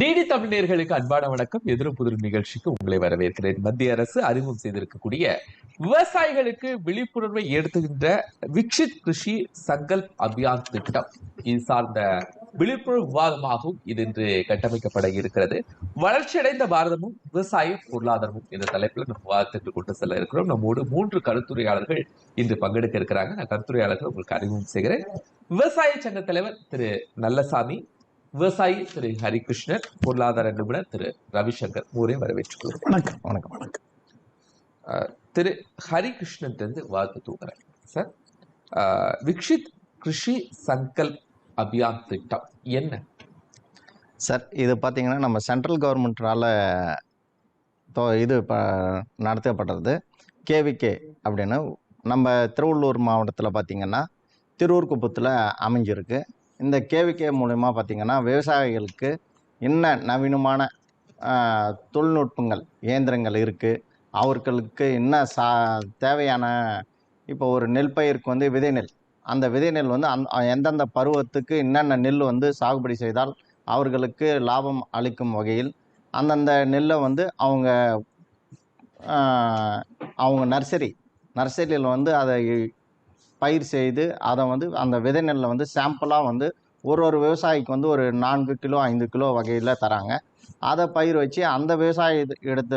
DD தமிழர்களுக்கு அன்பான வணக்கம். எதிரும் புதிர் நிகழ்ச்சிக்கு உங்களை வரவேற்கிறேன். மத்திய அரசு அறிமுகம் செய்திருக்கக்கூடிய விவசாயிகளுக்கு விழிப்புணர்வை ஏற்படுத்துகின்ற விக்ஷித் கிருஷி சங்கல்ப் அபியான் திட்டம். இது சார்ந்த விழிப்புணர்வு விவாதமாகவும் இது இன்று கட்டமைக்கப்பட இருக்கிறது. வளர்ச்சியடைந்த பாரதமும் விவசாயம் பொருளாதாரமும் என்ற தலைப்பில் நம்ம விவாதத்திற்கு கொண்டு செல்ல இருக்கிறோம். நம்மோடு மூன்று கருத்துரையாளர்கள் இன்று பங்கெடுக்க இருக்கிறாங்க. நான் கருத்துரையாளர்கள் உங்களுக்கு அறிமுகம் செய்கிறேன். விவசாய சங்க தலைவர் திரு நல்லசாமி விவசாயி திரு ஹரிகிருஷ்ணன் பொருளாதார நிபுணர் திரு ரவிசங்கர் மூரையும் வரவேற்றுக் கொள்கிறேன் வணக்கம் வணக்கம். வணக்கம் திரு ஹரிகிருஷ்ணன் இருந்து வாழ்த்து தூங்குறேன் சார் விக்ஷித் கிருஷி சங்கல்ப் அபியான் திட்டம் என்ன? சார் இது பார்த்தீங்கன்னா நம்ம சென்ட்ரல் கவர்மெண்ட்னால தோ இது ப நடத்தப்பட்டது. கேவிகே அப்படின்னு. நம்ம திருவள்ளூர் மாவட்டத்தில் பார்த்தீங்கன்னா திருவூர்குப்பத்தில் அமைஞ்சிருக்கு. இந்த கேவிகே மூலயமா பார்த்தீங்கன்னா விவசாயிகளுக்கு என்ன நவீனமான தொழில்நுட்பங்கள் இயந்திரங்கள் இருக்குது அவர்களுக்கு என்ன சா தேவையான இப்போ ஒரு நெல் பயிருக்கு வந்து விதை நெல். அந்த விதை நெல் வந்து அந் எந்தெந்த பருவத்துக்கு என்னென்ன நெல் வந்து சாகுபடி செய்தால் அவர்களுக்கு லாபம் அளிக்கும் வகையில் அந்தந்த நெல்லை வந்து அவங்க அவங்க நர்சரி நர்சரியில் வந்து அதை பயிர் செய்து அதை வந்து அந்த விதை நெல்லை வந்து சாம்பிளாக வந்து ஒரு ஒரு விவசாயிக்கு வந்து ஒரு நான்கு கிலோ ஐந்து கிலோ வகையில் தராங்க. அதை பயிர் வச்சு அந்த விவசாய இடத்த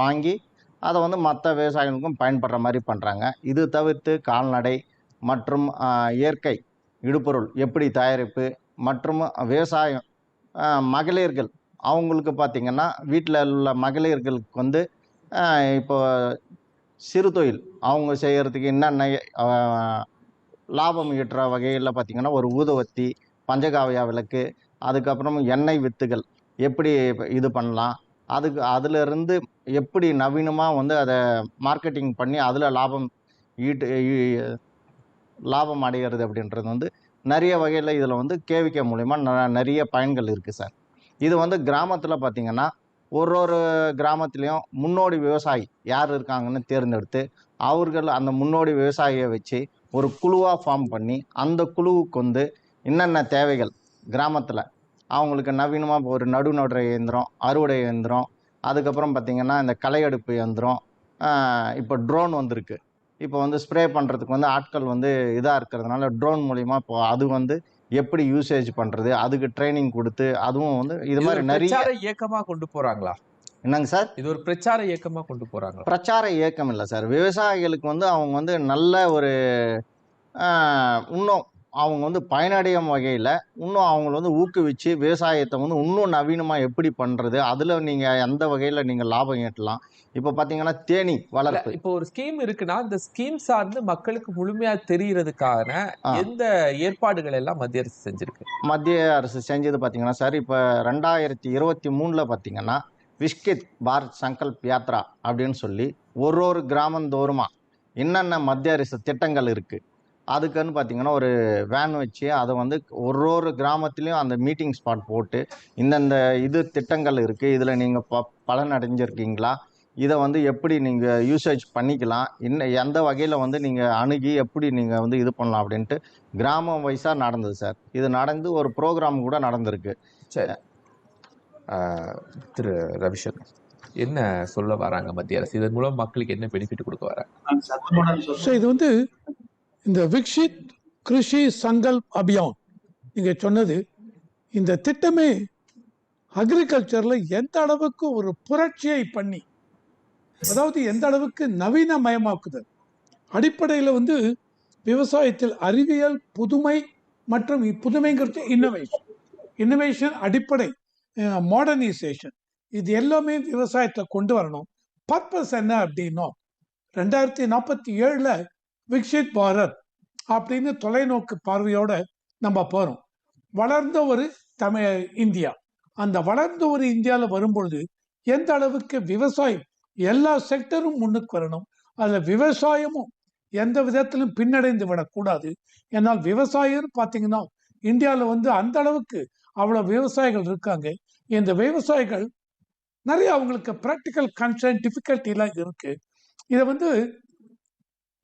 வாங்கி அதை வந்து மற்ற விவசாயிகளுக்கும் பயன்படுற மாதிரி பண்ணுறாங்க இது தவிர்த்து கால்நடை மற்றும் இயற்கை இடுபொருள் எப்படி தயாரிப்பு மற்றும் விவசாயம் மகளிர்கள் அவங்களுக்கு பார்த்திங்கன்னா வீட்டில் உள்ள மகளிர்களுக்கு வந்து இப்போ சிறு தொழில். அவங்க செய்கிறதுக்கு என்னென்ன லாபம் ஈட்டுற வகையில் பார்த்திங்கன்னா ஒரு ஊதுவத்தி பஞ்சகாவியா விளக்கு அதுக்கப்புறம் எண்ணெய் வித்துகள். எப்படி இது பண்ணலாம்? அதுக்கு அதிலிருந்து எப்படி நவீனமாக வந்து அதை மார்க்கெட்டிங் பண்ணி அதில் லாபம் ஈட்டு லாபம் அடைகிறது அப்படின்றது வந்து நிறைய வகையில் இதில் வந்து கேவிகே மூலிமா ந- நிறைய பயன்கள் இருக்குது சார். இது வந்து கிராமத்தில் பார்த்திங்கன்னா ஒரு ஒரு கிராமத்துலேயும் முன்னோடி விவசாயி யார் இருக்காங்கன்னு தேர்ந்தெடுத்து அவர்கள் அந்த முன்னோடி விவசாயியை வச்சு ஒரு குழுவாக ஃபார்ம் பண்ணி அந்த குழுவுக்கு வந்து என்னென்ன தேவைகள் கிராமத்தில்? அவங்களுக்கு நவீனமாக ஒரு நடு நடுற இயந்திரம் அறுவடை இயந்திரம் அதுக்கப்புறம் பார்த்திங்கன்னா இந்த களை எடுப்பு இயந்திரம் இப்போ ட்ரோன் வந்திருக்கு. இப்போ வந்து ஸ்ப்ரே பண்ணுறதுக்கு வந்து ஆட்கள் வந்து இதாக இருக்கிறதுனால ட்ரோன் மூலிமா இப்போ அது வந்து எப்படி யூசேஜ் பண்ணுறது அதுக்கு ட்ரைனிங் கொடுத்து அதுவும் வந்து இது மாதிரி நிறைய இயக்கமா கொண்டு போறாங்களா? என்னங்க சார்? இது ஒரு பிரச்சார இயக்கமா கொண்டு போறாங்களா? பிரச்சார இயக்கம் இல்லை சார். விவசாயிகளுக்கு வந்து அவங்க வந்து நல்ல ஒரு ஆஹ், இன்னும் அவங்க வந்து பயனடையும் வகையில் இன்னும் அவங்கள வந்து ஊக்குவிச்சு விவசாயத்தை வந்து இன்னும் நவீனமாக எப்படி பண்ணுறது அதில் நீங்கள் எந்த வகையில் நீங்கள் லாபம் ஈட்டலாம்? இப்போ பார்த்தீங்கன்னா தேனி வளர்ப்பு. இப்போ ஒரு ஸ்கீம் இருக்குன்னா இந்த ஸ்கீம் சார்ந்து மக்களுக்கு முழுமையா தெரியறதுக்கான ஆ. எந்த ஏற்பாடுகள் எல்லாம் மத்திய அரசு செஞ்சிருக்கு? மத்திய அரசு செஞ்சது பார்த்தீங்கன்னா சார் இப்போ ரெண்டாயிரத்தி இருபத்தி மூணில் பார்த்தீங்கன்னா விஸ்கித் பாரத் சங்கல்ப் யாத்ரா அப்படின்னு சொல்லி ஒரு ஒரு கிராமந்தோறுமா என்னென்ன மத்திய அரசு திட்டங்கள் இருக்குது அதுக்குன்னு பார்த்தீங்கன்னா ஒரு வேன் வச்சு அதை வந்து ஒரு ஒரு கிராமத்துலேயும் அந்த மீட்டிங் ஸ்பாட் போட்டு இந்தந்த இது திட்டங்கள் இருக்குது இதில் நீங்கள் ப பலன் அடைஞ்சிருக்கீங்களா? இதை வந்து எப்படி நீங்கள் யூசேஜ் பண்ணிக்கலாம்? இன்னும் எந்த வகையில் வந்து நீங்கள் அணுகி எப்படி நீங்கள் வந்து இது பண்ணலாம் அப்படின்ட்டு கிராமம் வைஸாக நடந்தது சார். இது நடந்து ஒரு ப்ரோக்ராம் கூட நடந்திருக்கு. சரி. திரு ரவிசங்கர் என்ன சொல்ல வராங்க மத்திய அரசு? இதன் மூலம் மக்களுக்கு என்ன பெனிஃபிட் கொடுக்க வராங்க? ஸோ இது வந்து இந்த விக்ஷித் கிருஷி சங்கல்ப் அபியான் நீங்கள் சொன்னது இந்த திட்டமே அக்ரிகல்ச்சரில் எந்த அளவுக்கு ஒரு புரட்சியை பண்ணி அதாவது எந்த அளவுக்கு நவீனமயமாக்குதல். அடிப்படையில் வந்து விவசாயத்தில் அறிவியல் புதுமை மற்றும் புதுமைங்கிறது இன்னோவேஷன் இன்னோவேஷன் அடிப்படை மாடர்னைசேஷன் இது எல்லாமே விவசாயத்தை கொண்டு வரணும். பர்பஸ் என்ன அப்படின்னா ரெண்டாயிரத்தி நாற்பத்தி ஏழில் விக்ஷித் பாரத் அப்படின்னு தொலைநோக்கு பார்வையோட நம்ம போகிறோம் வளர்ந்த ஒரு தமிழ் இந்தியா. அந்த வளர்ந்த ஒரு இந்தியாவில் வரும்பொழுது எந்த அளவுக்கு விவசாயம் எல்லா செக்டரும் முன்னுக்கு வரணும். அதில் விவசாயமும் எந்த விதத்திலும் பின்னடைந்து விடக்கூடாது. ஏன்னால் விவசாயம்னு பார்த்தீங்கன்னா இந்தியாவில் வந்து அந்த அளவுக்கு அவ்வளோ விவசாயிகள் இருக்காங்க. இந்த விவசாயிகள் நிறைய அவங்களுக்கு ப்ராக்டிக்கல் கன்சர்ன் டிஃபிகல்ட்டிலாம் இருக்குது இதை வந்து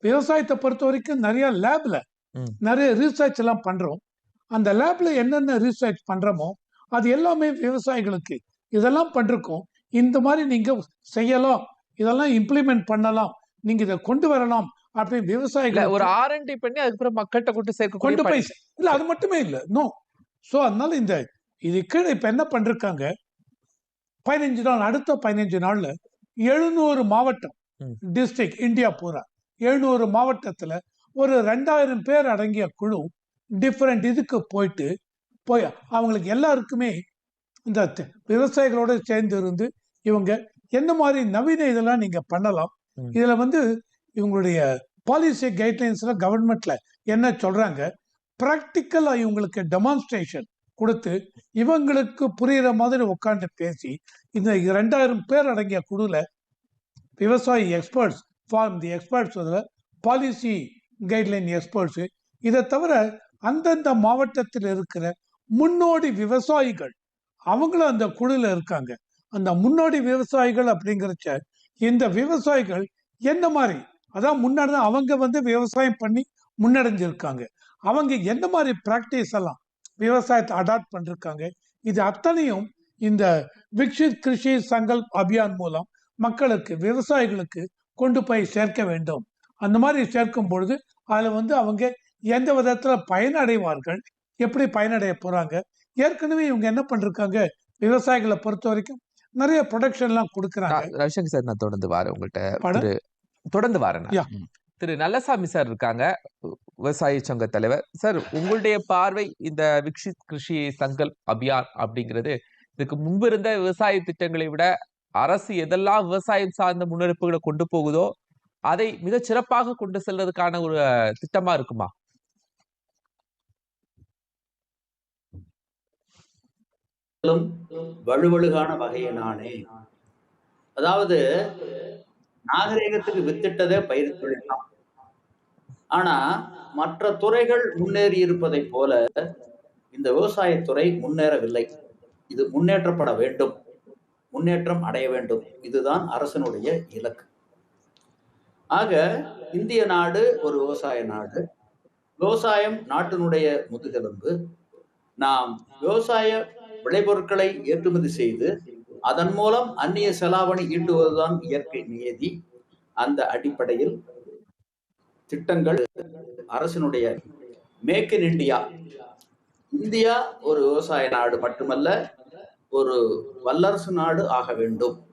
விவசாயத்தை பொறுத்த வரைக்கும் நிறைய லேப்ல. நிறைய ரீசர்ச் எல்லாம் பண்றோம். அந்த லேப்ல என்னென்ன ரீசர்ச் பண்றோமோ அது எல்லாமே விவசாயிகளுக்கு இதெல்லாம் பண்ணிருக்கோம். இந்த மாதிரி நீங்க செய்யலாம் இதெல்லாம் இம்ப்ளிமெண்ட் பண்ணலாம் நீங்க இதை கொண்டு வரலாம் அப்படின்னு விவசாயிகள் ஒரு ஆர்என்டி பண்ணி அதுக்கப்புறம் மக்கள்கிட்ட கொண்டு கொண்டு சேர்க்கக்கூடிய போய் இல்ல அது மட்டுமே இல்ல நோ சோ அதனால இந்த இது கீழே இப்ப என்ன பண்ணிருக்காங்க? பதினஞ்சு நாள் அடுத்த பதினஞ்சு நாள்ல எழுநூறு மாவட்டம். டிஸ்ட்ரிக்ட் இந்தியா பூரா. எழுநூறு மாவட்டத்துல ஒரு ரெண்டாயிரம் பேர் அடங்கிய குழு டிஃப்ரெண்ட் இதுக்கு போயிட்டு போய் அவங்களுக்கு எல்லாருக்குமே இந்த விவசாயிகளோட சேர்ந்து இருந்து இவங்க என்ன மாதிரி நவீன இதெல்லாம் நீங்க பண்ணலாம். இதுல வந்து இவங்களுடைய பாலிசி கைட்லைன்ஸ்ல கவர்மெண்ட்ல என்ன சொல்றாங்க ப்ராக்டிக்கலா இவங்களுக்கு டெமான்ஸ்ட்ரேஷன் கொடுத்து இவங்களுக்கு புரியுற மாதிரி உட்காந்து பேசி இந்த ரெண்டாயிரம் பேர் அடங்கிய குழுல விவசாயி எக்ஸ்பர்ட்ஸ் ஃபார்ம் தி எக்ஸ்பர்ட்ஸ் அதில் பாலிசி கைட்லைன் எக்ஸ்பர்ட்ஸு இதை தவிர அந்தந்த மாவட்டத்தில் இருக்கிற முன்னோடி விவசாயிகள் அவங்களும் அந்த குழுல இருக்காங்க. அந்த முன்னோடி விவசாயிகள் அப்படிங்கிறச்ச இந்த விவசாயிகள் என்ன மாதிரி? அதான் முன்னாடி அவங்க வந்து விவசாயம் பண்ணி முன்னடைஞ்சிருக்காங்க. அவங்க எந்த மாதிரி ப்ராக்டிஸ் எல்லாம் விவசாயத்தை அடாப்ட் பண்ணிருக்காங்க? இது அத்தனையும் இந்த விக்ஷித் கிருஷி சங்கல்ப் அபியான் மூலம் மக்களுக்கு விவசாயிகளுக்கு கொண்டு போய் சேர்க்க வேண்டும். அந்த மாதிரி சேர்க்கும் பொழுது அதுல வந்து அவங்க எந்த விதத்துல பயனடைவார்கள் எப்படி பயனடைய போறாங்க ஏற்கனவே இவங்க என்ன பண்ணிருக்காங்க விவசாயிகளை பொறுத்த வரைக்கும் நிறைய ப்ரொடக்ஷன்லாம் கொடுக்குறாங்க. ரவிசங்கர் சார் நான் தொடர்ந்து வரேன் உங்கள்கிட்ட தொடர்ந்து வரேன். திரு நல்லசாமி சார் இருக்காங்க விவசாய சங்க தலைவர். சார் உங்களுடைய பார்வை இந்த விக்ஷித் கிருஷி சங்கல்ப் அபியான் அப்படிங்கிறது இதுக்கு முன்பு இருந்த விவசாய திட்டங்களை விட அரசு எதெல்லாம் விவசாயம் சார்ந்த முன்னெடுப்புகளை கொண்டு போகுதோ அதை மிக சிறப்பாக கொண்டு செல்றதுக்கான ஒரு திட்டமா இருக்குமா? வலுவழுகான வகையினானே அதாவது நாகரீகத்துக்கு வித்திட்டதே பயிர் தொழில் ஆனா மற்ற துறைகள் முன்னேறி இருப்பதைப் போல இந்த விவசாயத்துறை முன்னேறவில்லை. இது முன்னேற்றப்பட வேண்டும். முன்னேற்றம் அடைய வேண்டும். இதுதான் அரசனுடைய இலக்கு. ஆக இந்திய நாடு ஒரு விவசாய நாடு. விவசாயம் நாட்டினுடைய முதுகெலும்பு. நாம் விவசாய விளைபொருட்களை ஏற்றுமதி செய்து அதன் மூலம் அந்நிய செலாவணி ஈட்டுவதுதான் இயற்கை நியதி. அந்த அடிப்படையில் திட்டங்கள் அரசினுடைய மேக் இன் இந்தியா. இந்தியா ஒரு விவசாய நாடு மட்டுமல்ல ஒரு வல்லரசு நாடு ஆக வேண்டும்.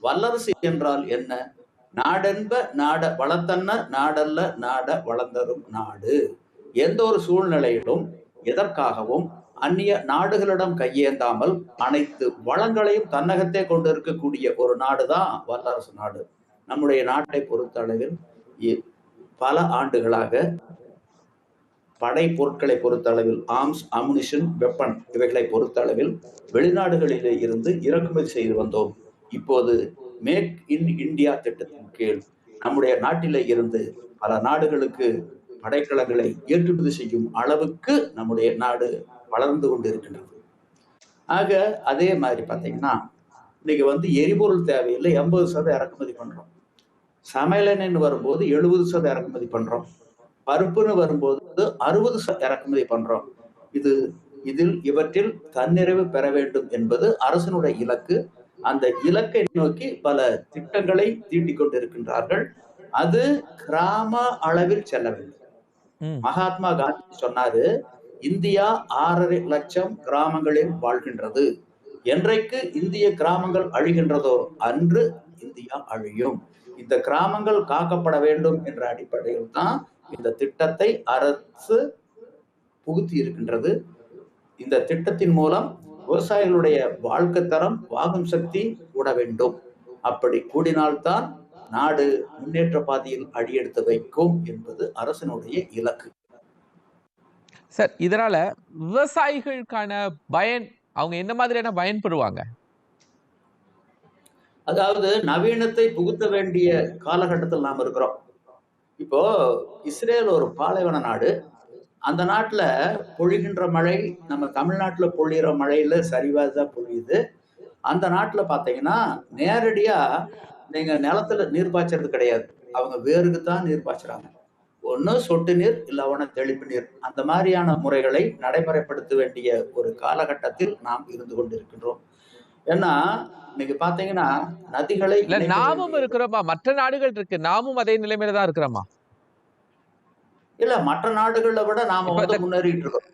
வல்லரசு என்றால் என்ன? நாடென்ப நாட வளத்தன்ன நாடல்ல நாட வளர்ந்தரும் நாடு. எந்த ஒரு சூழ்நிலையிலும் எதற்காகவும் அந்நிய நாடுகளிடம் கையேந்தாமல் அனைத்து வளங்களையும் தன்னகத்தே கொண்டு இருக்கக்கூடிய ஒரு நாடுதான் வல்லரசு நாடு. நம்முடைய நாட்டை பொறுத்தளவில் இ- பல ஆண்டுகளாக படை பொருட்களை பொறுத்த அளவில் ஆர்ம்ஸ் அமுனிஷன் வெப்பன் இவைகளை பொறுத்த அளவில் வெளிநாடுகளிலே இருந்து இறக்குமதி செய்து வந்தோம். இப்போது மேக் இன் இந்தியா திட்டத்தின் கீழ் நம்முடைய நாட்டிலே இருந்து பல நாடுகளுக்கு படைக்கலங்களை ஏற்றுமதி செய்யும் அளவுக்கு நம்முடைய நாடு வளர்ந்து கொண்டு இருக்கின்றது ஆக அதே மாதிரி பார்த்தீங்கன்னா இன்னைக்கு வந்து எரிபொருள் தேவையில்லை எண்பது சதவீதம் இறக்குமதி பண்றோம். சமையலன்னு வரும்போது எழுபது சதவீதம் இறக்குமதி பண்றோம். பருப்புன்னு வரும்போது அறுபது இறக்குமதி பண்றோம். இது இதில் இவற்றில் தன்னிறைவு பெற வேண்டும் என்பது அரசனுடைய இலக்கு. அந்த இலக்கை நோக்கி பல திட்டங்களை தீட்டிக் கொண்டிருக்கின்றார்கள். அது கிராம அளவில் செல்ல வேண்டும். மகாத்மா காந்தி சொன்னாரு இந்தியா ஆறரை லட்சம் கிராமங்களில் வாழ்கின்றது. என்றைக்கு இந்திய கிராமங்கள் அழிகின்றதோ அன்று இந்தியா அழியும். இந்த கிராமங்கள் காக்கப்பட வேண்டும் என்ற அடிப்படையில் தான் இந்த திட்டத்தை அரசு புகுத்தி இருக்கின்றது. இந்த திட்டத்தின் மூலம் விவசாயிகளுடைய வாழ்க்கை தரம் வாகும் சக்தி கூட வேண்டும். அப்படி கூடினால்தான் நாடு முன்னேற்ற பாதையில் அடியெடுத்து வைக்கும் என்பது அரசனுடைய இலக்கு. சார் இதனால விவசாயிகளுக்கான பயன் அவங்க என்ன மாதிரியான பயன்பெறுவாங்க அதாவது நவீனத்தை புகுத்த வேண்டிய காலகட்டத்தில் நாம் இருக்கிறோம். இப்போ இஸ்ரேல் ஒரு பாலைவன நாடு. அந்த நாட்டில் பொழிகின்ற மழை நம்ம தமிழ்நாட்டில் பொழிகிற மழையில் சரிவாக தான் பொழியுது. அந்த நாட்டில் பார்த்தீங்கன்னா நேரடியாக நீங்கள் நிலத்துல நீர் பாய்ச்சறது கிடையாது. அவங்க வேருக்கு தான் நீர் பாய்ச்சுறாங்க. ஒன்று சொட்டு நீர் இல்லை ஒன்று தெளிப்பு நீர். அந்த மாதிரியான முறைகளை நடைமுறைப்படுத்த வேண்டிய ஒரு காலகட்டத்தில் நாம் இருந்து கொண்டிருக்கின்றோம். ஏன்னா இன்னைக்கு பாத்தீங்கன்னா நதிகளை நாமும் இருக்கிறோமா? மற்ற நாடுகள் இருக்கு. நாமும் அதே நிலைமையில தான் இருக்கிறோமா? இல்ல மற்ற நாடுகளை விட நாம வந்து முன்னேறிட்டு இருக்கோம்.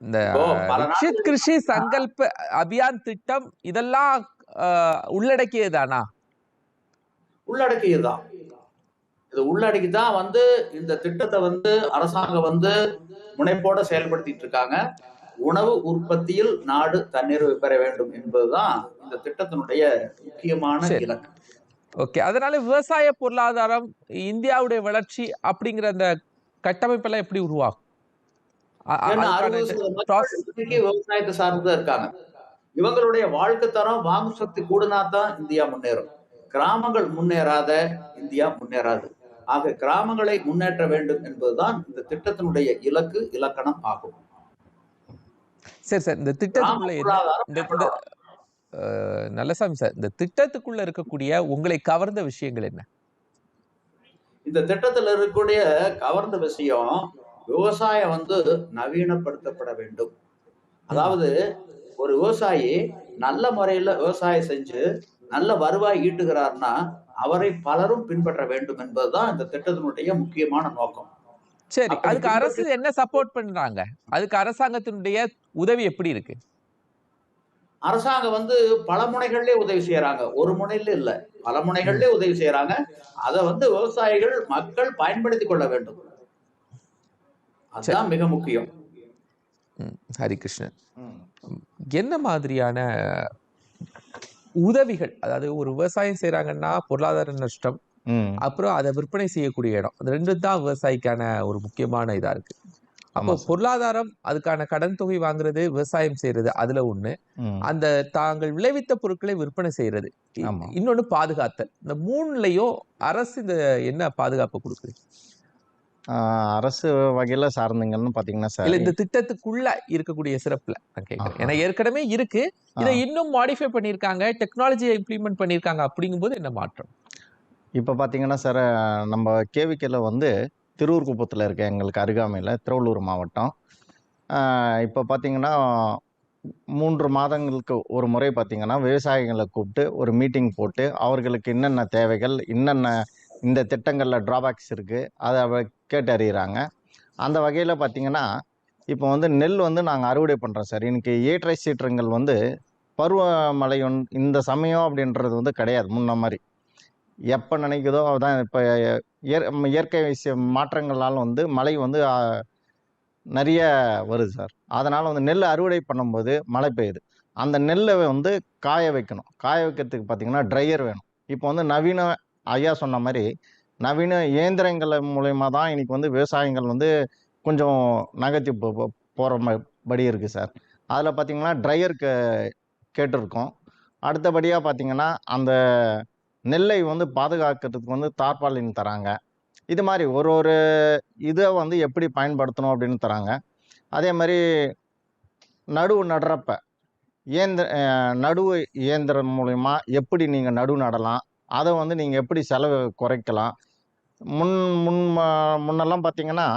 இந்த கிருஷி சங்கல்ப அபியான் திட்டம் இதெல்லாம் உள்ளடக்கியதானா? உள்ளடக்கியதுதான் இது உள்ளடக்கி தான் வந்து இந்த திட்டத்தை வந்து அரசாங்கம் வந்து முனைப்போட செயல்படுத்திட்டு இருக்காங்க. உணவு உற்பத்தியில் நாடு தன்னிறைவு பெற வேண்டும் என்பதுதான் இந்த திட்டத்தினுடைய முக்கியமான. இலக்கு. ஓகே. அதனால விவசாய பொருளாதாரம் இந்தியாவுடைய வளர்ச்சி அப்படிங்கிற அந்த கட்டமைப்பெல்லாம் எப்படி உருவாகும்? விவசாயத்தை சார்ந்துதான் இருக்காங்க. இவங்களுடைய வாழ்க்கை தரம் வாங்கும் சக்தி கூடுனா தான் இந்தியா முன்னேறும். கிராமங்கள் முன்னேறாத இந்தியா முன்னேறாது. ஆக கிராமங்களை முன்னேற்ற வேண்டும் என்பதுதான் இந்த திட்டத்தினுடைய இலக்கு இலக்கணம் ஆகும். சரி சார். இந்த திட்டத்துக்குள்ள இந்த நல்லசாமி சார். இந்த திட்டத்துக்குள்ள இருக்கக்கூடிய உங்களை கவர்ந்த விஷயங்கள் என்ன? இந்த திட்டத்துல இருக்கக்கூடிய கவர்ந்த விஷயம் விவசாயம் வந்து நவீனப்படுத்தப்பட வேண்டும். அதாவது ஒரு விவசாயி நல்ல முறையில விவசாயம் செஞ்சு நல்ல வருவாய் ஈட்டுகிறார்னா அவரை பலரும் பின்பற்ற வேண்டும் என்பதுதான் இந்த திட்டத்தினுடைய முக்கியமான நோக்கம். சரி அதுக்கு அரசு என்ன சப்போர்ட் பண்றாங்க? அதுக்கு அரசாங்கத்தினுடைய உதவி எப்படி இருக்கு? அரசாங்கம் வந்து பல முனைகள்லயே உதவி செய்யறாங்க. ஒரு முனையில இல்ல. பல முனைகள்லயே உதவி செய்யறாங்க. அதை வந்து விவசாயிகள் மக்கள் பயன்படுத்திக் கொள்ள வேண்டும். அதுதான் மிக முக்கியம். ஹரிகிருஷ்ணன். என்ன மாதிரியான உதவிகள் அதாவது ஒரு விவசாயம் செய்றாங்கன்னா பொருளாதார நஷ்டம். அப்புறம் அதை விற்பனை செய்யக்கூடிய இடம். ரெண்டு தான் விவசாயிக்கான ஒரு முக்கியமான இதா இருக்கு. அப்போ. பொருளாதாரம் அதுக்கான கடன் தொகை வாங்குறது விவசாயம் செய்யறது அதுல ஒண்ணு. அந்த தாங்கள் விளைவித்த பொருட்களை விற்பனை செய்யறது. இன்னொன்னு பாதுகாத்தல். இந்த மூணுலயும் அரசு இந்த என்ன பாதுகாப்பு கொடுக்குது? அரசு வகையில சார்ந்தீங்கன்னு பாத்தீங்கன்னா சார் இல்ல இந்த திட்டத்துக்குள்ள இருக்கக்கூடிய சிறப்புல நான் கேட்கிறேன். ஏன்னா ஏற்கனவே இருக்கு. இதை இன்னும் மாடிஃபை பண்ணிருக்காங்க டெக்னாலஜியை இம்ப்ளிமெண்ட் பண்ணிருக்காங்க அப்படிங்கும்போது என்ன மாற்றம்? இப்போ பார்த்தீங்கன்னா சார் நம்ம கேவிக்கையில் வந்து திருவூர் குப்பத்தில் இருக்க எங்களுக்கு அருகாமையில் திருவள்ளூர் மாவட்டம். இப்போ பார்த்தீங்கன்னா மூன்று மாதங்களுக்கு ஒரு முறை பார்த்திங்கன்னா விவசாயிகளை கூப்பிட்டு ஒரு மீட்டிங் போட்டு அவர்களுக்கு என்னென்ன தேவைகள் என்னென்ன இந்த திட்டங்களில் ட்ராபேக்ஸ் இருக்குது அதை அவ கேட்டு அறிகிறாங்க அந்த வகையில் பார்த்தீங்கன்னா இப்போ வந்து நெல் வந்து நாங்கள் அறுவடை பண்ணுறோம் சார். இன்றைக்கி ஏற்றை சீற்றங்கள் வந்து பருவமழை இந்த சமயம் அப்படின்றது வந்து கிடையாது முன்ன மாதிரி. எப்போ நினைக்குதோ அதான் இப்போ இயற் இயற்கை மாற்றங்களால் வந்து மழை வந்து நிறைய வருது சார். அதனால் வந்து நெல் அறுவடை பண்ணும்போது மழை பெய்யுது. அந்த நெல்லை வந்து காய வைக்கணும். காய வைக்கிறதுக்கு பார்த்தீங்கன்னா ட்ரையர் வேணும். இப்போ வந்து நவீன ஐயா சொன்ன மாதிரி நவீன இயந்திரங்கள் மூலயமா தான் இன்றைக்கி வந்து விவசாயங்கள் வந்து கொஞ்சம் நகர்த்தி போ- போகிற போகிற படி இருக்குது சார். அதில் பார்த்தீங்கன்னா ட்ரையர் கேட்டிருக்கோம். அடுத்தபடியாக பார்த்தீங்கன்னா அந்த நெல்லை வந்து பாதுகாக்கிறதுக்கு வந்து தார்பாலின் தராங்க. இது மாதிரி ஒரு ஒரு இதை வந்து எப்படி பயன்படுத்தணும் அப்படின்னு தராங்க. அதே மாதிரி நடுவு நடுறப்ப இயந்திர நடுவு இயந்திரம் மூலிமா எப்படி நீங்கள் நடுவு நடலாம் அதை வந்து நீங்கள் எப்படி செலவு குறைக்கலாம். முன் முன் முன்னெல்லாம் பார்த்தீங்கன்னா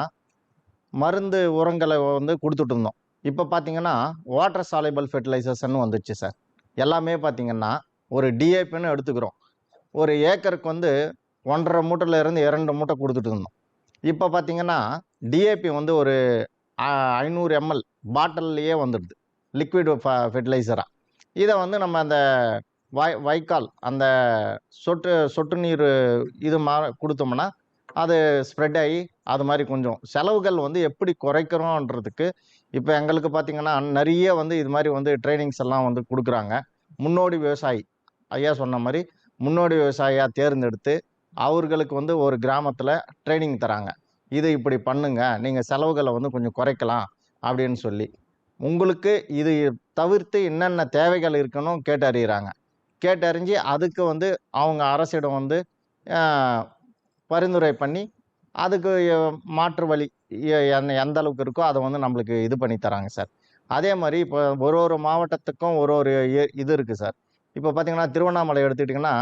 மருந்து உரங்களை வந்து கொடுத்துட்டு இருந்தோம். இப்போ பார்த்தீங்கன்னா வாட்டர் சாலைபிள் ஃபெர்டிலைசர்ஸ்னு வந்துச்சு சார். எல்லாமே பார்த்தீங்கன்னா ஒரு டிஏபின்னு எடுத்துக்கிறோம். ஒரு ஏக்கருக்கு வந்து ஒன்றரை மூட்டையில இருந்து இரண்டு மூட்டை கொடுத்துட்டு இருந்தோம். இப்போ பார்த்தீங்கன்னா டிஏபி வந்து ஒரு ஐநூறு எம்எல் பாட்டில்லையே வந்துடுது. லிக்விட் ஃபெர்டிலைசராக இதை வந்து நம்ம அந்த வாய் வைக்கால் அந்த சொட்டு சொட்டு நீர் இது மா கொடுத்தோம்னா அது ஸ்ப்ரெட் ஆகி அது மாதிரி கொஞ்சம் செலவுகள் வந்து எப்படி குறைக்கிறோன்றதுக்கு இப்போ எங்களுக்கு பார்த்திங்கன்னா நிறைய வந்து இது மாதிரி வந்து ட்ரைனிங்ஸ் எல்லாம் வந்து கொடுக்குறாங்க. முன்னோடி விவசாயி ஐயா சொன்ன மாதிரி முன்னோடி விவசாயியாக தேர்ந்தெடுத்து அவர்களுக்கு வந்து ஒரு கிராமத்தில் ட்ரைனிங் தராங்க. இது இப்படி பண்ணுங்க. நீங்கள் செலவுகளை வந்து கொஞ்சம் குறைக்கலாம் அப்படின்னு சொல்லி. உங்களுக்கு இது தவிர்த்து என்னென்ன தேவைகள் இருக்கணும் கேட்டறிகிறாங்க. கேட்டறிஞ்சு அதுக்கு வந்து அவங்க அரசிடம் வந்து பரிந்துரை பண்ணி அதுக்கு மாற்று வழி என்ன- எந்த அளவுக்கு இருக்கோ அதை வந்து நம்மளுக்கு இது பண்ணி தராங்க சார். அதே மாதிரி இப்போ ஒரு ஒரு மாவட்டத்துக்கும் ஒரு ஒரு ஏ- இது இருக்குது சார். இப்போ பார்த்தீங்கன்னா திருவண்ணாமலை எடுத்துக்கிட்டிங்கன்னா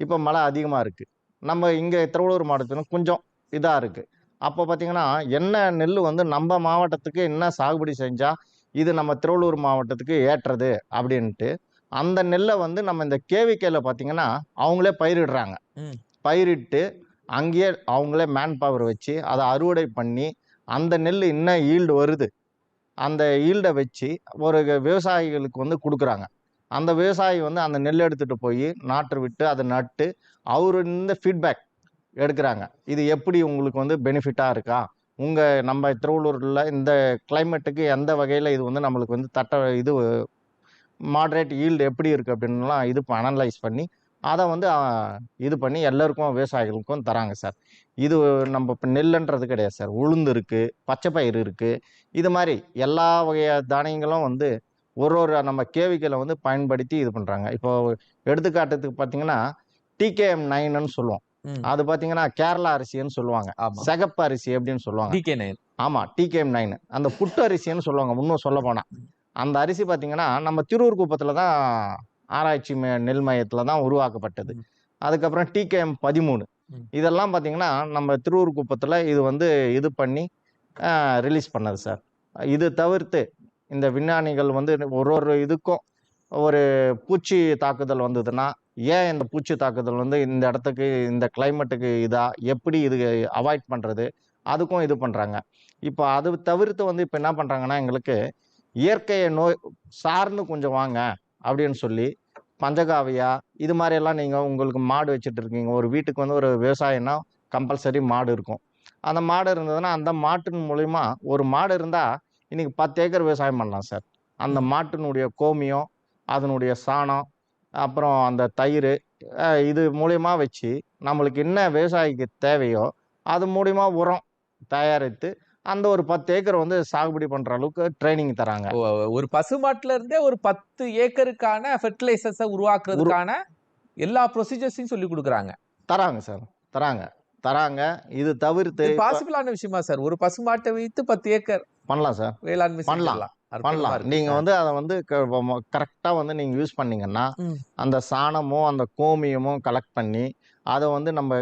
இப்போ மழை அதிகமாக இருக்குது நம்ம இங்கே திருவள்ளூர் மாவட்டத்தில் கொஞ்சம் இதாக இருக்குது அப்போ பார்த்தீங்கன்னா என்ன நெல் வந்து நம்ம மாவட்டத்துக்கு என்ன சாகுபடி செஞ்சால் இது நம்ம திருவள்ளூர் மாவட்டத்துக்கு ஏற்றது அப்படின்ட்டு அந்த நெல்லை வந்து நம்ம இந்த கேவிக்கையில் பார்த்தீங்கன்னா அவங்களே பயிரிடுறாங்க. பயிரிட்டு அங்கேயே அவங்களே மேன் பவர் வச்சு அதை அறுவடை பண்ணி அந்த நெல் என்ன ஈல்டு வருது. அந்த ஈல்டை வச்சு ஒரு விவசாயிகளுக்கு வந்து கொடுக்குறாங்க. அந்த விவசாயி வந்து அந்த நெல் எடுத்துகிட்டு போய் நாற்று விட்டு அதை நட்டு அவர் இந்த ஃபீட்பேக் எடுக்கிறாங்க. இது எப்படி உங்களுக்கு வந்து பெனிஃபிட்டாக இருக்கா? உங்கள் நம்ம திருவள்ளூரில் இந்த கிளைமேட்டுக்கு எந்த வகையில் இது வந்து நம்மளுக்கு வந்து தட்ட இது மாட்ரேட் ஈல்டு எப்படி இருக்குது அப்படின்லாம் இது அனலைஸ் பண்ணி அதை வந்து இது பண்ணி எல்லாருக்கும் விவசாயிகளுக்கும் தராங்க சார். இது நம்ம இப்போ நெல்லுன்றது கிடையாது சார். உளுந்து இருக்குது பச்சை பயிறு இருக்குது இது மாதிரி எல்லா வகையான தானியங்களும் வந்து ஒரு ஒரு நம்ம கேவிகளை வந்து பயன்படுத்தி இது பண்ணுறாங்க இப்போ எடுத்துக்காட்டுக்கு பார்த்தீங்கன்னா டிகேஎம் நைன்னு சொல்லுவோம். அது பார்த்தீங்கன்னா கேரளா அரிசின்னு சொல்லுவாங்க. சிகப்பு அரிசி அப்படின்னு சொல்லுவாங்க. டிகே நைன் ஆமா டிகேஎம் நைன் அந்த புட்டு அரிசின்னு சொல்லுவாங்க இன்னும் சொல்ல போனா. அந்த அரிசி பார்த்தீங்கன்னா நம்ம திருவூர் குப்பத்தில் தான் ஆராய்ச்சி நெல் மையத்தில் தான் உருவாக்கப்பட்டது. அதுக்கப்புறம் டிகேஎம் பதிமூணு. இதெல்லாம் பார்த்தீங்கன்னா நம்ம திருவூர் குப்பத்தில் இது வந்து இது பண்ணி ரிலீஸ் பண்ணது சார் இது தவிர்த்து இந்த விஞ்ஞானிகள் வந்து ஒரு ஒரு இதுக்கும் ஒரு பூச்சி தாக்குதல் வந்ததுன்னா ஏன் இந்த பூச்சி தாக்குதல் வந்து இந்த இடத்துக்கு இந்த கிளைமேட்டுக்கு இதாக எப்படி இது அவாய்ட் பண்ணுறது அதுக்கும் இது பண்ணுறாங்க இப்போ அது தவிர்த்து வந்து இப்போ என்ன பண்ணுறாங்கன்னா எங்களுக்கு இயற்கையை நோய் சார்ந்து கொஞ்சம் வாங்க அப்படின்னு சொல்லி பஞ்சகாவியா இது மாதிரியெல்லாம் நீங்கள் உங்களுக்கு மாடு வச்சுட்டு இருக்கீங்க. ஒரு வீட்டுக்கு வந்து ஒரு விவசாயம்னா கம்பல்சரி மாடு இருக்கும். அந்த மாடு இருந்ததுன்னா அந்த மாட்டின் மூலிமா ஒரு மாடு இருந்தால் இன்னைக்கு பத்து ஏக்கர் விவசாயம் பண்ணலாம் சார். அந்த மாட்டினுடைய கோமியம் அதனுடைய சாணம் அப்புறம் அந்த தயிர் இது மூலியமா வச்சு நம்மளுக்கு என்ன விவசாயிக்கு தேவையோ அது மூலியமா உரம் தயாரித்து அந்த ஒரு பத்து ஏக்கர் வந்து சாகுபடி பண்ற அளவுக்கு ட்ரைனிங் தராங்க. ஒரு பசுமாட்டுல இருந்தே ஒரு பத்து ஏக்கருக்கான ஃபெர்டிலைசர்ஸை உருவாக்குறதுக்கான எல்லா ப்ரொசீஜர்ஸையும் சொல்லி கொடுக்குறாங்க. தராங்க சார். தராங்க. தராங்க. இது தவிர்த்து பாசிபிளான விஷயமா சார். ஒரு பசுமாட்டை வைத்து பத்து ஏக்கர் பண்ணலாம் சார் வேளாண்மை பண்ணலாம். பண்ணலாம் நீங்க. வந்து அதை வந்து கரெக்டாக வந்து நீங்க யூஸ் பண்ணீங்கன்னா. அந்த சாணமும் அந்த கோமியமும் கலெக்ட் பண்ணி அதை வந்து நம்ம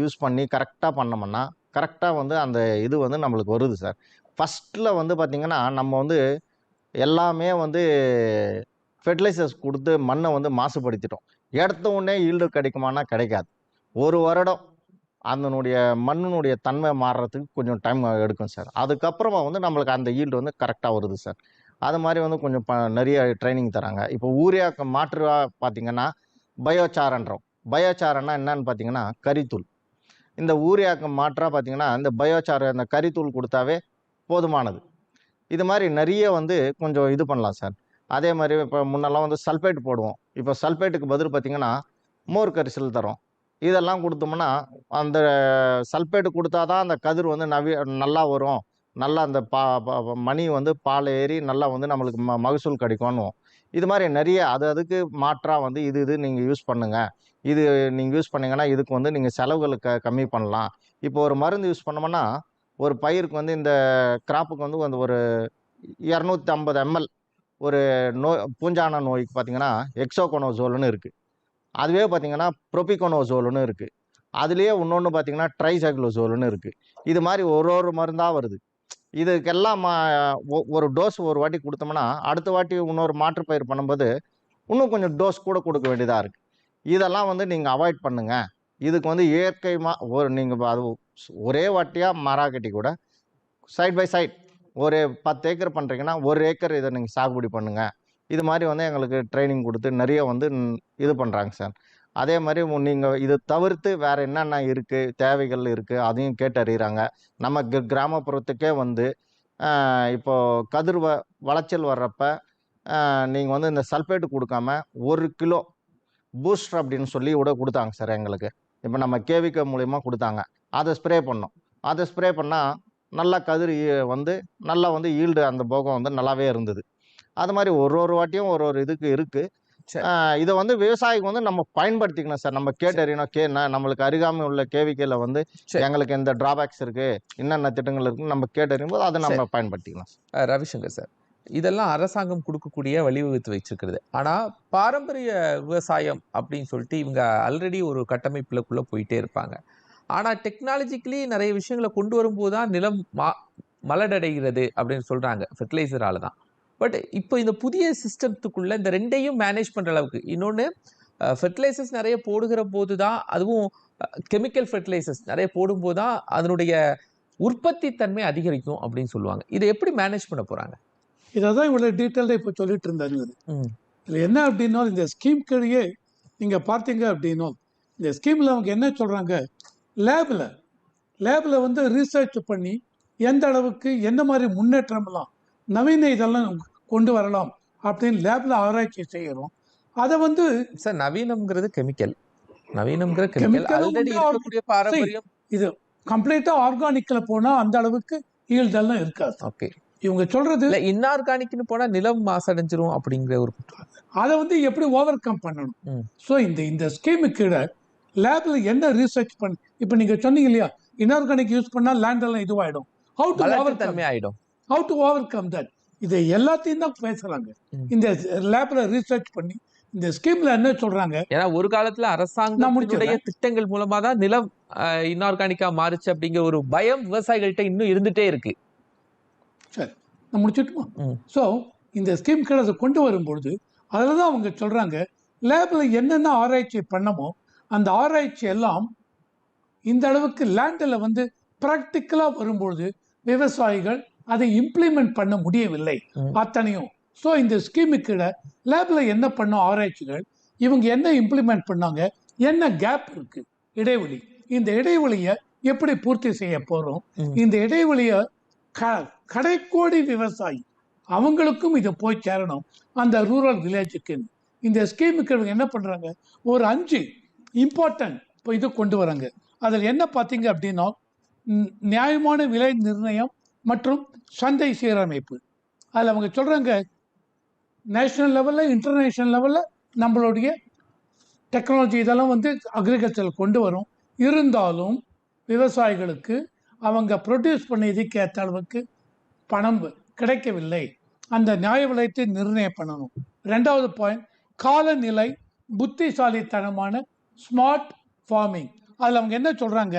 யூஸ் பண்ணி கரெக்டாக பண்ணோம்னா கரெக்டாக வந்து அந்த இது வந்து நம்மளுக்கு வருது சார் ஃபஸ்ட்டில் வந்து பார்த்திங்கன்னா நம்ம வந்து எல்லாமே வந்து ஃபெர்டிலைசர்ஸ் கொடுத்து மண்ணை வந்து மாசுபடுத்திட்டோம் எடுத்த உடனே ஈல்டு கிடைக்குமானா கிடைக்காது ஒரு வருடம் அதனுடைய மண்ணினுடைய தன்மை மாறுறதுக்கு கொஞ்சம் டைம் எடுக்கும் சார் அதுக்கப்புறமா வந்து நம்மளுக்கு அந்த ஈல்டு வந்து கரெக்டாக வருது சார் அது மாதிரி வந்து கொஞ்சம் ப நிறைய ட்ரைனிங் தராங்க. இப்போ ஊரியாக்கு மாற்றுவா பார்த்தீங்கன்னா பயோச்சாரன்றோம் பயோச்சாரன்னா என்னன்னு பார்த்தீங்கன்னா கரித்தூள். இந்த ஊரியாக்கு மாற்றாக பார்த்தீங்கன்னா இந்த பயோச்சார இந்த கரித்தூள் கொடுத்தாவே போதுமானது. இது மாதிரி நிறைய வந்து கொஞ்சம் இது பண்ணலாம் சார் அதே மாதிரி இப்போ முன்னெல்லாம் வந்து சல்ஃபேட் போடுவோம். இப்போ சல்ஃபேட்டுக்கு பதில் பார்த்திங்கன்னா மோர் கரிசல் தரோம். இதெல்லாம் கொடுத்தோம்னா அந்த சல்பேட்டு கொடுத்தா தான் அந்த கதிர் வந்து நவி நல்லா வரும். நல்லா அந்த பா மணி வந்து பால் ஏறி நல்லா வந்து நம்மளுக்கு ம மகசூல் கிடைக்கும்னுவோம் இது மாதிரி நிறைய அது அதுக்கு மாற்றாக வந்து இது இது நீங்கள் யூஸ் பண்ணுங்கள் இது நீங்கள் யூஸ் பண்ணிங்கன்னா இதுக்கு வந்து நீங்கள் செலவுகளை க கம்மி பண்ணலாம். இப்போ ஒரு மருந்து யூஸ் பண்ணோம்னா ஒரு பயிருக்கு வந்து இந்த கிராப்புக்கு வந்து அந்த ஒரு இரநூத்தி ஐம்பது எம்எல் ஒரு நோய் பூஞ்சான நோய்க்கு பார்த்தீங்கன்னா எக்ஸோகோனோசோல்னு இருக்குது அதுவே பார்த்தீங்கன்னா ப்ரொபிகோனோசோல்னு இருக்குது அதுலேயே இன்னொன்று பார்த்தீங்கன்னா ட்ரைசைக்ளோசோல்னு இருக்குது இது மாதிரி ஒரு ஒரு மருந்தாக வருது. இதுக்கெல்லாம் மா- ஒ- ஒரு டோஸ் ஒரு வாட்டி கொடுத்தோம்னா அடுத்த வாட்டி இன்னொரு மாற்றுப்பயிர் பண்ணும்போது இன்னும் கொஞ்சம் டோஸ் கூட கொடுக்க வேண்டியதாக இருக்குது இதெல்லாம் வந்து நீங்கள் அவாய்ட் பண்ணுங்கள் இதுக்கு வந்து இயற்கை மா ஒரு நீங்கள் அது ஒரே வாட்டியாக மராக்கட்டி கூட சைட் பை சைட் ஒரு பத்து ஏக்கர் பண்ணுறீங்கன்னா ஒரு ஏக்கர் இதை நீங்கள் சாகுபடி பண்ணுங்கள் இது மாதிரி வந்து எங்களுக்கு ட்ரைனிங் கொடுத்து நிறைய வந்து இது பண்ணுறாங்க சார் அதே மாதிரி நீங்கள் இது தவிர்த்து வேறு என்னென்ன இருக்குது தேவைகள் இருக்குது அதையும் கேட்டறிகிறாங்க நம்ம கிராமப்புறத்துக்கே வந்து இப்போது கதிர் வ வளைச்சல் வர்றப்ப நீங்கள் வந்து இந்த சல்ஃபேட்டு கொடுக்காம ஒரு கிலோ பூஸ்டர் அப்படின்னு சொல்லி கூட கொடுத்தாங்க சார் எங்களுக்கு. இப்போ நம்ம கேவிக்க மூலயமா கொடுத்தாங்க. அதை ஸ்ப்ரே பண்ணோம். அதை ஸ்ப்ரே பண்ணால் நல்லா கதிர் வந்து நல்லா வந்து ஈல்டு அந்த போகம் வந்து நல்லாவே இருந்தது. அது மாதிரி ஒரு ஒரு வாட்டியும் ஒரு ஒரு இதுக்கு இருக்குது. இதை வந்து விவசாயிக்கு வந்து நம்ம பயன்படுத்திக்கணும் சார். நம்ம கேட்டறியணும் கே ந- நம்மளுக்கு அருகாமை உள்ள கேவிக்கையில் வந்து. எங்களுக்கு இந்த டிராபேக்ஸ் இருக்கு. என்னென்ன திட்டங்கள் இருக்குன்னு நம்ம கேட்டறியும் போது அதை நம்ம பயன்படுத்திக்கலாம் ரவிசங்கர் சார். இதெல்லாம் அரசாங்கம் கொடுக்கக்கூடிய வழிவகுத்து வச்சிருக்கிறது. ஆனா பாரம்பரிய விவசாயம் அப்படின்னு சொல்லிட்டு இவங்க ஆல்ரெடி ஒரு கட்டமைப்புலக்குள்ள போயிட்டே இருப்பாங்க. ஆனா டெக்னாலஜிக்கலி நிறைய விஷயங்களை கொண்டு வரும்போது தான் நிலம் மா மலடடைகிறது அப்படின்னு சொல்றாங்க. ஃபெர்டிலைசரால தான். பட் இப்போ இந்த புதிய சிஸ்டத்துக்குள்ள இந்த ரெண்டையும் மேனேஜ் பண்ற அளவுக்கு இன்னொன்று ஃபெர்டிலைசர்ஸ் நிறைய போடுகிற போது தான் அதுவும் கெமிக்கல் ஃபெர்டிலைசர்ஸ் நிறைய போடும்போது தான் அதனுடைய உற்பத்தி தன்மை அதிகரிக்கும் அப்படின்னு சொல்லுவாங்க இதை எப்படி மேனேஜ் பண்ண போறாங்க இதை தான் இவ்வளோ டீட்டெயில்டாக இப்போ சொல்லிட்டு. ம். இதில் என்ன அப்படின்னா இந்த ஸ்கீம் கீழே நீங்கள் பார்த்தீங்க அப்படின்னா இந்த ஸ்கீமில் அவங்க என்ன சொல்கிறாங்க லேபில் லேபில் வந்து ரீசர்ச் பண்ணி எந்த அளவுக்கு என்ன மாதிரி முன்னேற்றம்லாம் நவீன இதெல்லாம் கொண்டு வரலாம் அப்படின்னு லேபில் ஆராய்ச்சி செய்யறோம். அதை வந்து சார் நவீனம்ங்கிறது கெமிக்கல். நவீனம்ங்கிற கெமிக்கல். ஆல்ரெடி இருக்கக்கூடிய பாரம்பரியம். இது கம்ப்ளீட்டாக ஆர்கானிக்கில் போனால் அந்த அளவுக்கு ஈல்டெல்லாம் இருக்காது. ஓகே. இவங்க சொல்கிறது இல்ல இன்ஆர்கானிக்னு போனா நிலம் மாசடைஞ்சிரும் அப்படிங்கிற ஒரு. அதை வந்து எப்படி ஓவர் கம் பண்ணணும். ஸோ இந்த இந்த ஸ்கீமு கீழே லேபில் என்ன ரீசர்ச் பண்ண இப்போ நீங்கள் சொன்னீங்க இல்லையா இன்ஆர்கானிக் யூஸ் பண்ணால் லேண்ட் எல்லாம் இதுவாயிடும். ஹவு டு ஓவர் தன்மை ஆயிடும் how to overcome that இதை எல்லாத்தையும் தான் பேசுகிறாங்க ம். இந்த லேபில் ரீசர்ச் பண்ணி இந்த ஸ்கீமில் என்ன சொல்கிறாங்க ஏன்னா ஒரு காலத்துல அரசாங்கத்துடைய. திட்டங்கள் மூலமா தான் நிலம் இன்ஆர்கானிக்கா மாறுச்சு அப்படிங்கிற ஒரு பயம் விவசாயிகள்கிட்ட இன்னும் இருந்துட்டே இருக்கு சரி நான் முடிச்சுட்டுமா. ஸோ இந்த ஸ்கீம் அதை கொண்டு வரும்பொழுது அதில் தான் அவங்க சொல்கிறாங்க லேபில் என்னென்ன ஆராய்ச்சி பண்ணமோ அந்த ஆராய்ச்சி எல்லாம் இந்த அளவுக்கு லேண்டில் வந்து ப்ராக்டிக்கலாக வரும்பொழுது விவசாயிகள் அதை இம்ப்ளிமெண்ட் பண்ண முடியவில்லை. அத்தனையும். ஸோ இந்த ஸ்கீமு கீழே லேபில் என்ன பண்ண ஆராய்ச்சிகள். இவங்க என்ன இம்ப்ளிமெண்ட் பண்ணாங்க? என்ன கேப் இருக்கு? இடைவெளி. இந்த இடைவெளியை எப்படி பூர்த்தி செய்ய போகிறோம் ம். இந்த இடைவெளியை க கடைக்கோடி விவசாயி அவங்களுக்கும் இது போய் சேரணும். அந்த ரூரல் வில்லேஜுக்கு இந்த ஸ்கீமுக்கு இவங்க என்ன பண்ணுறாங்க ஒரு அஞ்சு இம்பார்ட்டன்ட் இப்போ இது கொண்டு வராங்க. அதில் என்ன பார்த்தீங்க அப்படின்னா நியாயமான விலை நிர்ணயம் மற்றும் சந்தை சீரமைப்பு. அதில் அவங்க சொல்கிறாங்க நேஷ்னல் லெவலில் இன்டர்நேஷ்னல் லெவலில் நம்மளுடைய டெக்னாலஜி இதெல்லாம் வந்து அக்ரிகல்ச்சரில் கொண்டு வரும். இருந்தாலும் விவசாயிகளுக்கு அவங்க ப்ரொடியூஸ் பண்ண இதுக்கு ஏற்ற அளவுக்கு பணம் கிடைக்கவில்லை. அந்த நியாய விலையத்தை நிர்ணயம் பண்ணணும். ரெண்டாவது பாயிண்ட் காலநிலை புத்திசாலித்தனமான ஸ்மார்ட் ஃபார்மிங் அதில் அவங்க என்ன சொல்கிறாங்க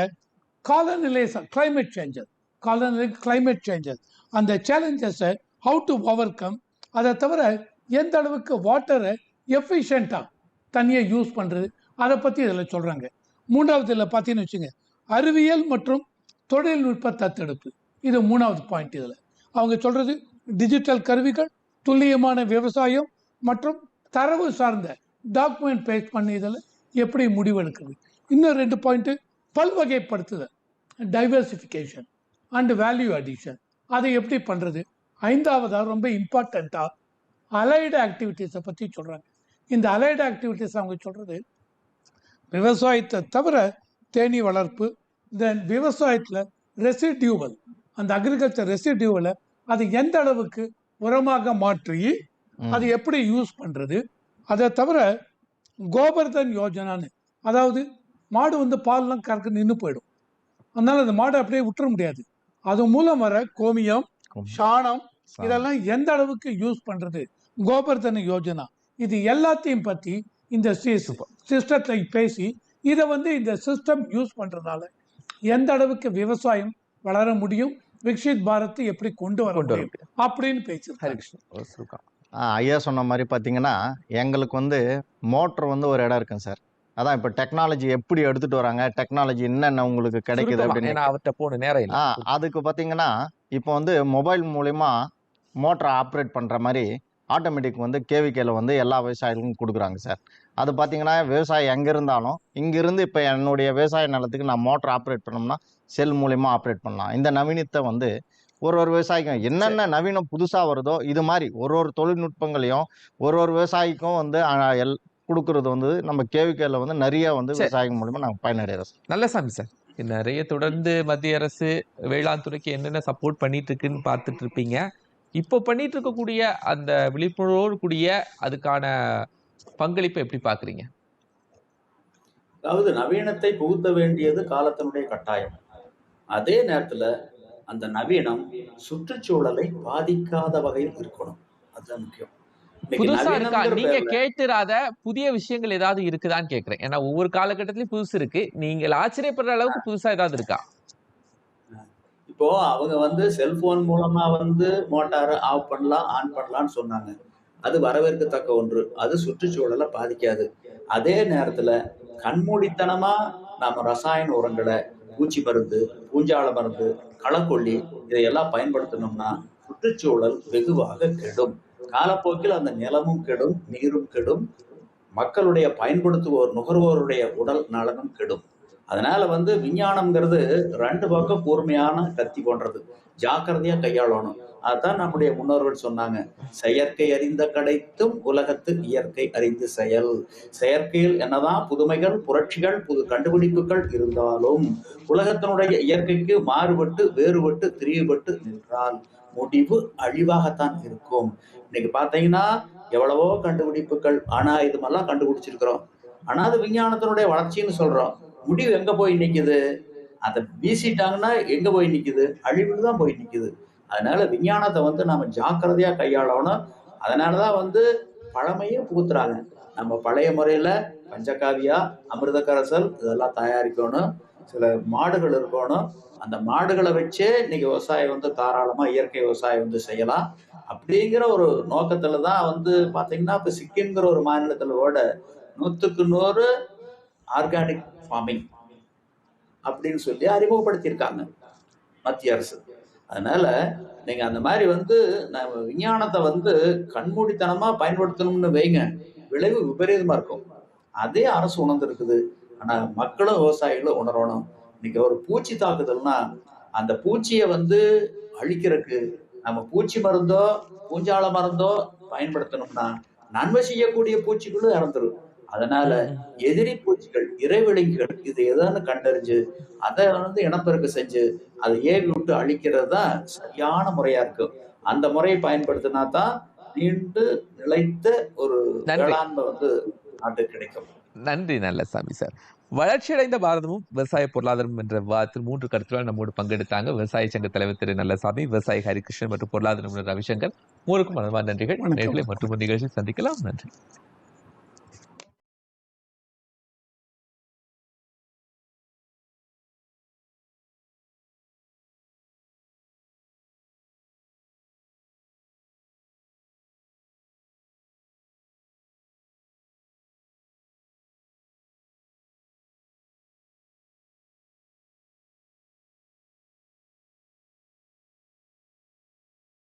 காலநிலை கிளைமேட் சேஞ்சஸ் காலநிலை கிளைமேட் சேஞ்சஸ் அந்த சேலஞ்சஸை ஹவு டு ஓவர் கம் அதை தவிர எந்த அளவுக்கு வாட்டரை எஃபிஷியண்ட்டாக தண்ணியை யூஸ் பண்ணுறது அதை பற்றி இதில் சொல்கிறாங்க மூன்றாவது இதில் பார்த்தீங்கன்னு வச்சுங்க அறிவியல் மற்றும் தொழில்நுட்ப தத்தெடுப்பு. இது மூணாவது பாயிண்ட் இதில். அவங்க சொல்கிறது டிஜிட்டல் கருவிகள் துல்லியமான விவசாயம் மற்றும் தரவு சார்ந்த டாக்குமெண்ட் பேஸ் பண்ணி இதில் எப்படி முடிவெடுக்கிறது இன்னும் ரெண்டு பாயிண்ட்டு பல்வகைப்படுத்துதல் டைவர்சிஃபிகேஷன் அண்ட் வேல்யூ அடிஷன் அதை எப்படி பண்ணுறது ஐந்தாவதாக ரொம்ப இம்பார்ட்டண்ட்டாக அலைடு ஆக்டிவிட்டீஸை பற்றி சொல்கிறாங்க இந்த அலைடு ஆக்டிவிட்டீஸ் அவங்க சொல்கிறது விவசாயத்தை தவிர தேனீ வளர்ப்பு தென் விவசாயத்தில் ரெசிடியூவல் அந்த அக்ரிகல்ச்சர் ரெசிடியூவலை அது எந்த அளவுக்கு உரமாக மாற்றி. அது எப்படி யூஸ் பண்ணுறது அதை தவிர கோபர்தன் யோஜனான்னு அதாவது மாடு வந்து பால்லாம் கறக்க நின்று போயிடும். அதனால அந்த மாடை அப்படியே விட்டுற முடியாது. அது மூலம் வர கோமியம். சாணம் இதெல்லாம் எந்த அளவுக்கு யூஸ் பண்றது? கோபர்தன யோஜனா. இது எல்லாத்தையும் பத்தி இந்த சிஸ்டத்தை பேசி இதை வந்து இந்த சிஸ்டம் யூஸ் பண்றதுனால எந்த அளவுக்கு விவசாயம் வளர முடியும் விக்ஷித் பாரத் எப்படி கொண்டு வர முடியும் அப்படின்னு பேசியிருக்காரு ஹரிகிருஷ்ணன் ஐயா சொன்ன மாதிரி பார்த்தீங்கன்னா எங்களுக்கு வந்து மோட்டர் வந்து ஒரு இடம் இருக்குங்க சார். அதான் இப்போ டெக்னாலஜி எப்படி எடுத்துட்டு வராங்க? டெக்னாலஜி என்னென்ன உங்களுக்கு கிடைக்குது அப்படின்னு அவர்கிட்ட போன நேரம் இல்லை. அதுக்கு பார்த்தீங்கன்னா இப்போ வந்து மொபைல் மூலிமா மோட்டரை ஆப்ரேட் பண்ணுற மாதிரி ஆட்டோமேட்டிக் வந்து கேவிகேல வந்து எல்லா விவசாயிகளுக்கும் கொடுக்குறாங்க சார் அது பார்த்தீங்கன்னா விவசாயி எங்கே இருந்தாலும் இங்கிருந்து இப்போ என்னுடைய விவசாய நிலத்துக்கு நான் மோட்டர் ஆப்ரேட் பண்ணோம்னா செல் மூலிமா ஆப்ரேட் பண்ணலாம். இந்த நவீனத்தை வந்து ஒரு ஒரு விவசாயிக்கும் என்னென்ன நவீனம் புதுசாக வருதோ இது மாதிரி ஒரு ஒரு தொழில்நுட்பங்களையும் ஒரு ஒரு விவசாயிக்கும் வந்து எல் கொடுக்கறது வந்து நம்ம கேவிகேல வந்து நிறைய வந்து சரி. விவசாயிகள் மூலிமா நாங்கள் பயனடைகிறோம் நல்ல சாமி சார். நிறைய தொடர்ந்து மத்திய அரசு வேளாண் துறைக்கு என்னென்ன சப்போர்ட் பண்ணிட்டு இருக்குன்னு பார்த்துட்டு இருப்பீங்க இப்போ பண்ணிட்டு இருக்கக்கூடிய அந்த விழிப்புணர்வோடு கூடிய அதுக்கான பங்களிப்பை எப்படி பாக்குறீங்க அதாவது நவீனத்தை புகுத்த வேண்டியது காலத்தினுடைய கட்டாயம். அதே நேரத்துல அந்த நவீனம் சுற்றுச்சூழலை பாதிக்காத வகையில் இருக்கணும். அதுதான் முக்கியம். புதுசா இருக்கா? நீங்க பேர்ல கேட்டிராத புதிய விஷயங்கள் ஏதாவது இருக்குதான்னு கேக்குறேன். ஏன்னா ஒவ்வொரு காலகட்டத்திலயும் புதுசு இருக்கு. நீங்கள் ஆச்சரியப்படுற அளவுக்கு புதுசா ஏதாவது இருக்கா? இப்போ அவங்க வந்து செல்போன் மூலமா வந்து மோட்டாரை ஆஃப் பண்ணலாம் ஆன் பண்ணலாம்னு சொன்னாங்க. அது வரவேற்கத்தக்க ஒன்று. அது சுற்றுச்சூழலை பாதிக்காது. அதே நேரத்துல கண்மூடித்தனமா நாம ரசாயன உரங்களை பூச்சி மருந்து பூஞ்சால மருந்து களக்கொல்லி இதையெல்லாம் பயன்படுத்தினோம்னா சுற்றுச்சூழல் வெகுவாக கெடும். காலப்போக்கில் அந்த நிலமும் கெடும் நீரும் கெடும் மக்களுடைய பயன்படுத்துவோர் நுகர்வோருடைய உடல் நலனும் கெடும். அதனால வந்து விஞ்ஞானம்ங்கிறது ரெண்டு பக்கம் கூர்மையான கத்தி போன்றது. ஜாக்கிரதையா கையாளணும். அதுதான் நம்முடைய முன்னோர்கள் சொன்னாங்க. செயற்கை அறிந்த கடைத்தும் உலகத்து இயற்கை அறிந்து செயல். செயற்கையில் என்னதான் புதுமைகள் புரட்சிகள் புது கண்டுபிடிப்புகள் இருந்தாலும் உலகத்தினுடைய இயற்கைக்கு மாறுபட்டு வேறுபட்டு திரிவுபட்டு நின்றால் முடிவு அழிவாகத்தான் இருக்கும். இன்னைக்கு பாத்தீங்கன்னா எவ்வளவோ கண்டுபிடிப்புகள் ஆனா மாதிரிலாம் கண்டுபிடிச்சிருக்கிறோம். ஆனா அது விஞ்ஞானத்தினுடைய வளர்ச்சின்னு சொல்றோம். முடிவு எங்க போய் நிக்குது? அதை வீசிட்டாங்கன்னா எங்க போய் நிக்குது? அழிவுல தான் போய் நிக்குது. அதனால விஞ்ஞானத்தை வந்து நாம ஜாக்கிரதையா கையாளணும். அதனாலதான் வந்து பழமையும் புகுத்துறாங்க. நம்ம பழைய முறையில பஞ்சகாவியா அமிர்த கரசல் இதெல்லாம் தயாரிக்கணும். சில மாடுகள் இருக்கணும். அந்த மாடுகளை வச்சே இன்னைக்கு விவசாயம் வந்து தாராளமா இயற்கை விவசாயம் வந்து செய்யலாம். அப்படிங்கிற ஒரு நோக்கத்துல தான் வந்து பாத்தீங்கன்னா இப்ப சிக்கிம்ங்கிற ஒரு மாநிலத்துல ஓட நூத்துக்கு நூறு ஆர்கானிக் ஃபார்மிங் அப்படின்னு சொல்லி அறிமுகப்படுத்தியிருக்காங்க மத்திய அரசு. அதனால நீங்க அந்த மாதிரி வந்து நம்ம விஞ்ஞானத்தை வந்து கண்மூடித்தனமா பயன்படுத்தணும்னு வைங்க. விளைவு விபரீதமா இருக்கும். அதே அரசு உணர்ந்திருக்குது. ஆனா மக்களும் விவசாயிகளும் உணரணும். இன்னைக்கு ஒரு பூச்சி தாக்குதல்னா அந்த பூச்சியை வந்து அழிக்கிறதுக்கு நம்ம பூச்சி மருந்தோ பூஞ்சால மருந்தோ பயன்படுத்தணும்னா நன்மை செய்யக்கூடிய பூச்சிகளும் இறந்துரும். அதனால எதிரி பூச்சிகள் இறைவிலங்குகள் இது எதான்னு கண்டறிஞ்சு அதை வந்து இனப்பெருக்க செஞ்சு அதை ஏவி விட்டு அழிக்கிறது தான் சரியான முறையா இருக்கும் அந்த முறையை பயன்படுத்தினா தான் நீண்டு நிலைத்த ஒரு. வேளாண்மை வந்து நாட்டுக்கு கிடைக்கும். நன்றி நல்லசாமி சார். வளர்ச்சியடைந்த பாரதமும் விவசாய பொருளாதாரம் என்ற விவாதத்தில் மூன்று கருத்துக்கள் நம்மோடு பங்கெடுத்தாங்க. விவசாய சங்க தலைவர் திரு நல்லசாமி விவசாயி ஹரிகிருஷ்ணன் மற்றும் பொருளாதார நிபுணர் ரவிசங்கர். மூருக்கும் மனமார்ந்த நன்றிகள். நேர்களை மற்றும் நிகழ்ச்சியில் சந்திக்கலாம். நன்றி.